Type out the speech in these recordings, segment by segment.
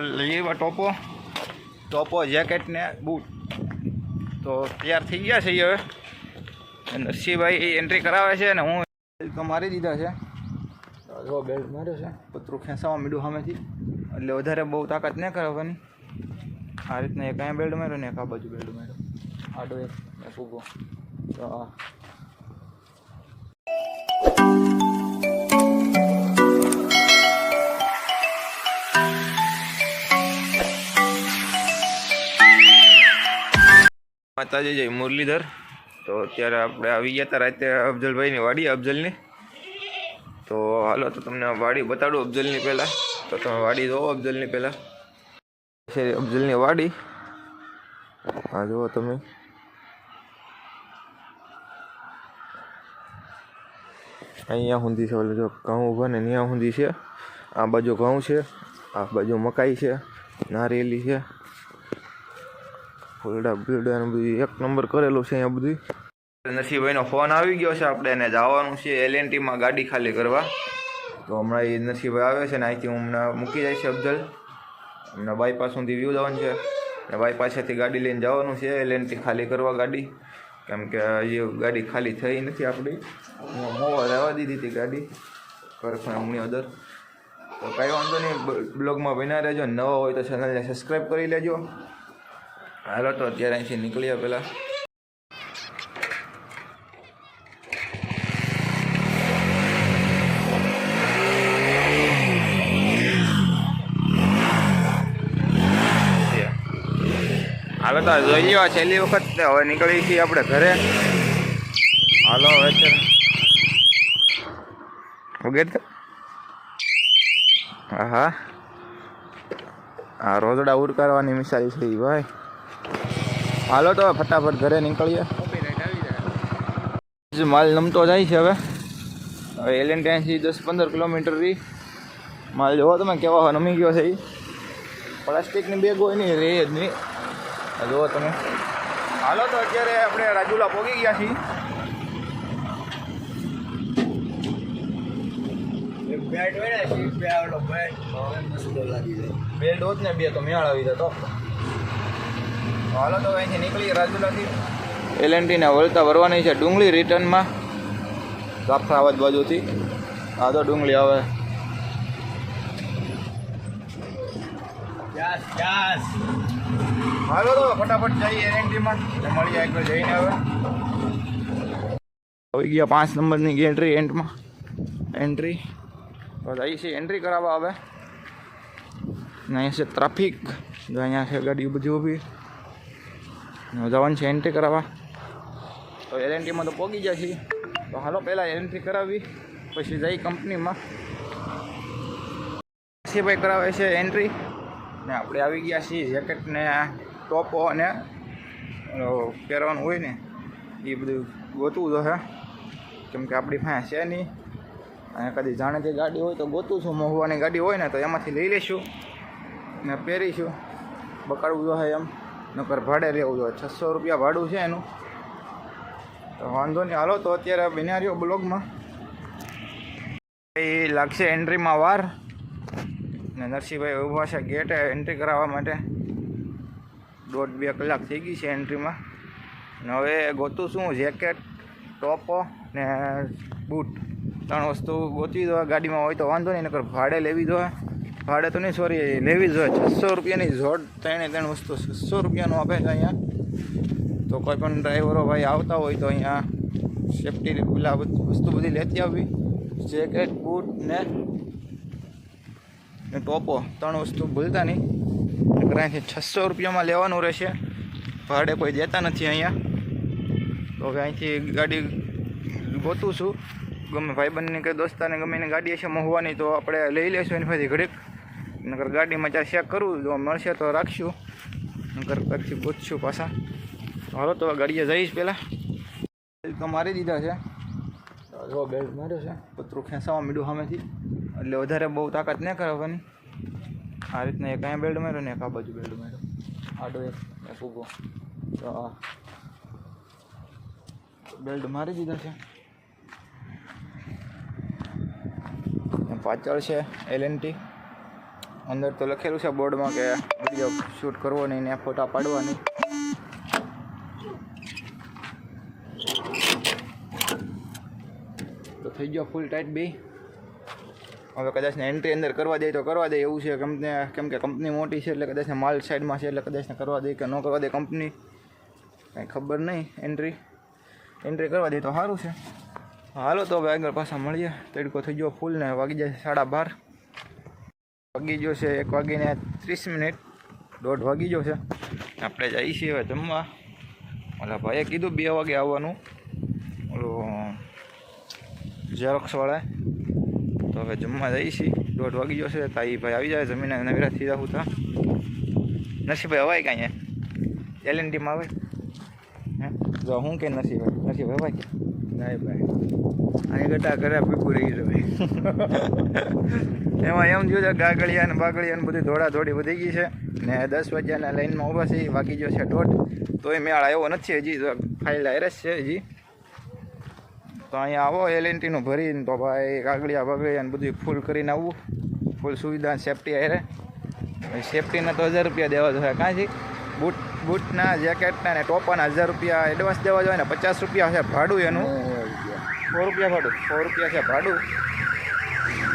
લઈએ એવા ટોપો? ટોપો જેકેટ ને બૂટ તો તૈયાર થઈ ગયા છે હવે. નરસિંહભાઈ એન્ટ્રી કરાવે છે ને હું તો મારી દીધા છે. જો બેલ્ટ માર્યો છે. પતરું ખેંચાવા મીડું સામેથી. એટલે વધારે બહુ તાકાત નહીં કરાવવાની. આ રીતના એક અહીંયા બેલ્ટ માર્યો ને એક આ બાજુ બેલ્ટ માર્યો. આડો એક ઊભો. તો માતાજી જય મુરલીધર. તો અત્યારે આપણે આવી ગયા હતા રાતે અફજલભાઈની વાડી અફજલની તો હાલો, તો તમને વાડી બતાડું અફજલની પહેલાં. તો તમે વાડી જુઓ અફજલની પહેલાં. છે અફજલની વાડી. હા જુઓ તમે. અહીંયા સુધી છે, ઓલું જો ઘઉં ઊભા ને ત્યાં સુધી છે. આ બાજુ ઘઉં છે, આ બાજુ મકાઈ છે, નારિયેલી છે. ફૂલડા બુલડા ને બધું. એક નંબર કરેલું છે અહીંયા બધું નરસિંહભાઈનો ફોન આવી ગયો છે આપણે એને જવાનું છે એલ એન ટીમાં ગાડી ખાલી કરવા. તો હમણાં એ નરસિંહભાઈ આવે છે ને અહીંથી હું હમણાં મૂકી જાય છે અફઝલ. હમણાં બાયપાસ સુધી વ્યૂ જવાનું છે. ને બાયપાસેથી ગાડી લઈને જવાનું છે એલ ખાલી કરવા ગાડી. કેમ કે હજી ગાડી ખાલી થઈ નથી આપણી. મોવા રહેવા દીધી હતી ગાડી. કરખણામની અંદર. તો કાંઈ વાંધો નહીં બ્લોગમાં બન્યા રહેજો. નવા હોય તો ચેનલને સબસ્ક્રાઈબ કરી લેજો. હાલો તો અત્યારે અહીંથી નીકળ્યા પહેલાં. હાલો તો જોઈ લ્યો છેલ્લી વખત હવે નીકળી છીએ આપણે ઘરે. હાલો, હવે વગેરે હા હા રોજડા ઉરકારવાની મિસાલ છે ઈ, ભાઈ. હાલો તો ફટાફટ ઘરે નીકળીએ. માલ નમતો જાય છે હવે. હવે એલેન્ટાઇનથી દસ પંદર કિલોમીટર રહી. માલ જોવો તમે કેવા નમી ગયો છે એ પ્લાસ્ટિકની બેગ હોય નહીં રે જ નહીં. જોવો જુઓ તમે. હાલો તો અત્યારે આપણે રાજુલા પહોંચી ગયા છીએ. બેલ્ટ હોત ને બે તો મેળ આવી જતો. હાલો તો અહીંથી નીકળીએ રાજુલાથી. એલએનટીને વળતા ભરવાની છે ડુંગળી રિટર્નમાં. જાફરાબાદ બાજુથી. આ તો ડુંગળી આવે હાલો તો ફટાફટ જઈએ એલએનટીમાં મળીએ આગળ જઈને હવે. આવી ગયા પાંચ નંબરની એન્ટ્રી એન્ટમાં એન્ટ્રી તો છે એન્ટ્રી કરાવવા આવે અહીંયા છે ટ્રાફિક અહીંયા છે ગાડી બધી ઊભી. જવાનું છે એન્ટ્રી કરાવવા. તો એલએનટીમાં તો પહોંચી ગયા છીએ. તો હાલો, પહેલાં એન્ટ્રી કરાવી, પછી જઈ કંપનીમાં ભાઈ કરાવે છે એન્ટ્રી ને આપણે આવી ગયા છીએ જેકેટ ને ટોપો અને પહેરવાનું હોય ને, એ બધું ગોતવું તો હે કેમ કે આપણી પાસે છે નહીં. અને કદી જાણીતી ગાડી હોય તો ગોતું છું. મોહવાની ગાડી હોય ને તો એમાંથી લઈ લઈશું ને પહેરીશું. બકાડવું જોઈએ એમ. નકર ભાડે રહેવું જોઈએ. છસો રૂપિયા ભાડું છે એનું. તો વાંધો નહીં. હાલો, તો અત્યારે બન્યા રહ્યો બ્લોગમાં. એ લાગશે એન્ટ્રીમાં વાર. ને નરસિંહભાઈ ઊભા છે ગેટે એન્ટ્રી કરાવવા માટે. દોઢ બે કલાક થઈ ગઈ છે એન્ટ્રીમાં. ને હવે ગોતું શું? જેકેટ, ટોપો ને બૂટ. ત્રણ વસ્તુ ગોતવી દો ગાડીમાં હોય તો વાંધો નહીં, નકર ભાડે લેવી જોઈએ. ભાડે તો નહીં સોરી લેવી જોઈએ છસો રૂપિયાની જોડ ત્રણે ત્રણ વસ્તુ છસો રૂપિયાનું આપે છે અહીંયા. તો કોઈ પણ ડ્રાઈવરો ભાઈ આવતા હોય તો અહીંયા સેફટી પેલા વસ્તુ બધી લેતી આવવી. જેકેટ, બૂટ ને ને ટોપો. ત્રણ વસ્તુ ભૂલતા નહીં. અહીંથી છસો રૂપિયામાં લેવાનું રહેશે. ભાડે કોઈ દેતા નથી અહીંયા. તો હવે અહીંથી ગાડી ગોતું છું. ગમે ભાઈબંધની કે દોસ્તાને ગમે એની ગાડી હશે, મહુવાની, તો આપણે લઈ લઈશું એની પાસેથી ઘડીક. નકર ગાડીમાં ચાર ચેક કરવું જો મળશે તો રાખશું. નકર પછી ગોતશું પાછા. હાલો, તો ગાડીએ જઈશ પહેલાં. તો મારી દીધા છે. જો બેલ્ટ માર્યો છે. પતરું ખેંચાવા મીડું સામેથી. એટલે વધારે બહુ તાકાત નહીં કરવાની આ રીતના એક અહીંયા બેલ્ટ માર્યો ને એક આ બાજુ બેલ્ટ માર્યો. આડો એક એક ઊભો. તો બેલ્ટ મારી દીધા છે. પાછળ છે એલ એન ટી અંદર તો લખેલું છે બોર્ડમાં કે વીડિયો શૂટ કરવો નહીં ને ફોટા પાડવા નહીં તો થઈ ગયો ફૂલ ટાઈટ બી. હવે કદાચ ને એન્ટ્રી અંદર કરવા દે તો કરવા દે એવું છે. કંપની કેમ કે કંપની મોટી છે એટલે કદાચ ને માલ સાઈડમાં છે એટલે કદાચ ને કરવા દે કે ન કરવા દે કંપની કાંઈ ખબર નહીં એન્ટ્રી એન્ટ્રી કરવા દે તો સારું છે. હાલો તો હવે આગળ પાછા મળીએ. તડકો થઈ ગયો ફૂલ ને વાગી જાય સાડા બાર. વાગી ગયો છે એક વાગીને ત્રીસ મિનિટ. દોઢ વાગી ગયો છે. આપણે જઈએ છીએ હવે જમવા. ઓલા ભાઈએ કીધું બે વાગે આવવાનું. ઓલું ઝેરોક્ષવાળાએ તો હવે જમવા જઈએ છીએ. દોઢ વાગી ગયો છે. તાઈ ભાઈ આવી જાય. જમીને નવીરા થઈ જાઉં તા. નસીભાઈ હવાય કાંઈ એલ એન ટીમાં આવે હે? જો હું કે નસીભાઈ નસીભાઈ હવાય નહીં ભાઈ આની કરતા ઘરે ભીગું રહી જવાય. એમાં એમ જોજો ગાગળિયા ને બાગળિયા ને બધી દોડા દોડી વધી ગઈ છે. ને દસ વાગ્યાના લાઈનમાં ઊભા છે બાકી જો છે દોઢ. તોય મેળ આવ્યો નથી હજી ફાઇલ આયરસ છે હજી. તો અહીંયા આવો એલએનટીનું ભરીને તો ભાઈ કાગળિયા બાગળિયા ને બધું ફૂલ કરીને આવવું ફૂલ સુવિધા સેફટી આયરે. સેફટીના તો હજાર રૂપિયા દેવા જોઈએ કાંઈ બૂટ બૂટના જેકેટના ને ટોપાના હજાર રૂપિયા એડવાન્સ દેવા જોઈએ ને પચાસ રૂપિયા છે ભાડું એનું. સો રૂપિયા ભાડું સો રૂપિયા છે ભાડું.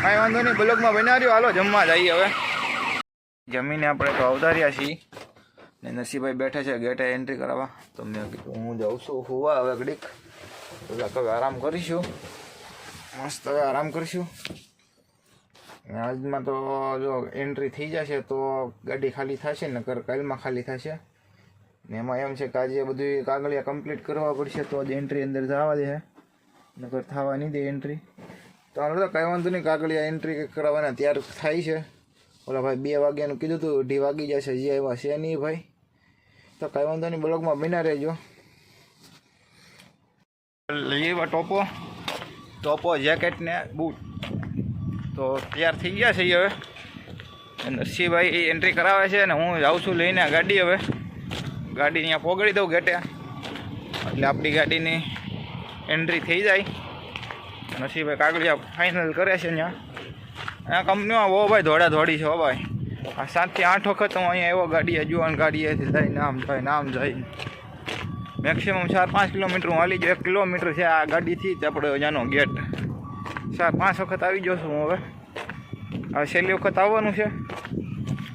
કાંઈ વાંધો નહીં, બ્લોગમાં બનાવ્યો હાલો, જમવા જઈએ હવે. જમીને આપણે તો અવતાર્યા છીએ. ને નસીભાઈ બેઠા છે ગેટે એન્ટ્રી કરાવવા. તો મેં કીધું, હું જાઉં છું હોવા, હવે ઘડીક. હવે આરામ કરીશું. મસ્ત હવે આરામ કરીશું. આજમાં તો જો એન્ટ્રી થઈ જશે તો ગાડી ખાલી થશે, નકર કાલમાં ખાલી થશે. ને એમાં એમ છે કે આજે બધું કાગળિયા કમ્પ્લીટ કરવા પડશે, તો જ એન્ટ્રી અંદર જવા દે નકર થવા નહીં દે એન્ટ્રી તો હાલો તો કાંઈ વાંધો નહીં, કાગળિયા એન્ટ્રી કરાવવાના તૈયાર થાય છે. ઓલા ભાઈ બે વાગ્યાનું કીધું હતું અઢી વાગી જશે જે આવ્યા છે નહીં ભાઈ. તો કાંઈ વાંધો નહીં, બ્લોગમાં બિના રહેજો. લઈએ એવા ટોપો. ટોપો જેકેટ ને બૂટ. તો તૈયાર થઈ ગયા છે હવે. નરસિંહભાઈ એન્ટ્રી કરાવે છે ને હું જાઉં છું લઈને ગાડી હવે. ગાડી અહીંયા પોગડી દઉં ગેટે. એટલે આપણી ગાડીની એન્ટ્રી થઈ જાય. નરસિંહભાઈ કાગળિયા ફાઇનલ કરે છે ત્યાં આ કંપનીમાં બહુ ભાઈ ધોડા ધોડી છે હો ભાઈ. આ સાતથી આઠ વખત હું અહીંયા એવો ગાડીએ જુવાન ગાડીએથી જાય નામ જાય નામ જાય મેક્સિમમ ચાર પાંચ કિલોમીટર હું હાલી જાઉં એક કિલોમીટર છે આ ગાડીથી જ આપણે જાનો ગેટ ચાર પાંચ વખત આવી જાઉં છું હું હવે. હવે છેલ્લી વખત આવવાનું છે.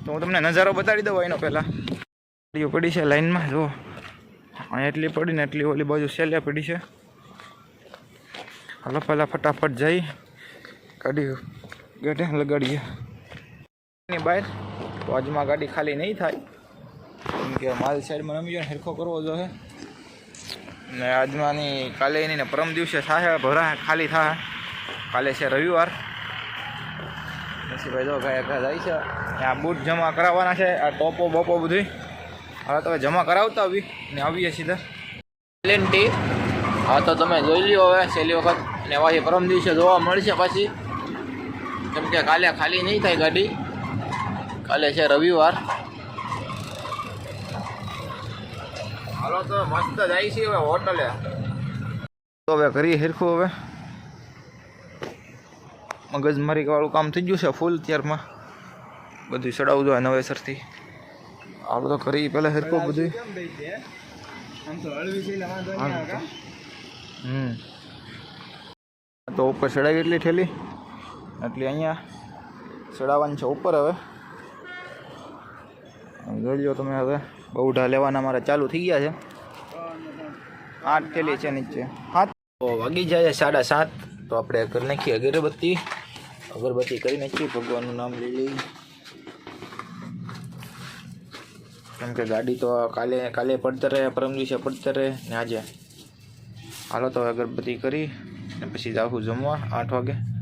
તો હું તમને નજારો બતાડી દઉં એનો પહેલાં. ગાડીઓ પડી છે લાઈનમાં જો અહીં એટલી પડી ને એટલી ઓલી બાજુ છેલ્લે પડી છે. હાલો, પહેલાં ફટાફટ જઈ. ગાડી ગેટે લગાડીએ. ની બહાર. તો આજમાં ગાડી ખાલી નહીં થાય. કેમ કે માલ સાઈડમાં રમી જાય હરખો કરવો જોઈએ ને આજમાંની કાલે એની ને પરમ દિવસે થાય, ભરા ખાલી થાય. કાલે છે રવિવાર. પછી ભાઈ જો ગયા ગયા જાય છે. આ બૂટ જમા કરાવવાના છે, આ ટોપો બોપો બધું. હવે તમે જમા કરાવતા આવી ને આવીએ સીધા. એલએનટી હા, તો તમે જોઈ લ્યો હવે છેલ્લી વખત. ને પાછી પરમ દિવસે જોવા મળશે પાછી. કેમ કે કાલે ખાલી નહીં થાય ગાડી. કાલે છે રવિવાર. હાલો તો મસ્ત જાય છે હવે હોટલે. તો હવે કરીએ હિરખું હવે. મગજમારી વાળું કામ થઈ ગયું છે ફૂલ ત્યારમાં. બધું ચડાવવું જોઈએ નવેસરથી. હાલો તો કરી પહેલાં હિરખું બધું? હમ. તો ઉપર ચડાવી એટલી ઠેલી. એટલે અહીંયા ચડાવવાની છે ઉપર હવે. જોઈ લો તમે હવે. બહુઢા લેવાના મારા ચાલુ થઈ ગયા છે. આઠ થેલી છે નીચે. હા તો વાગી જાય સાડા સાત. તો આપણે કરી નાખીએ અગરબત્તી. અગરબત્તી કરી નાખીએ, ભગવાનનું નામ લઈ લઈએ. કેમ કે ગાડી તો કાલે કાલે પડતરે પરમ દિવસે પડતરે ને આજે. હાલો તો અગરબત્તી કરી. પછી જાઉં જમવા આઠ વાગે.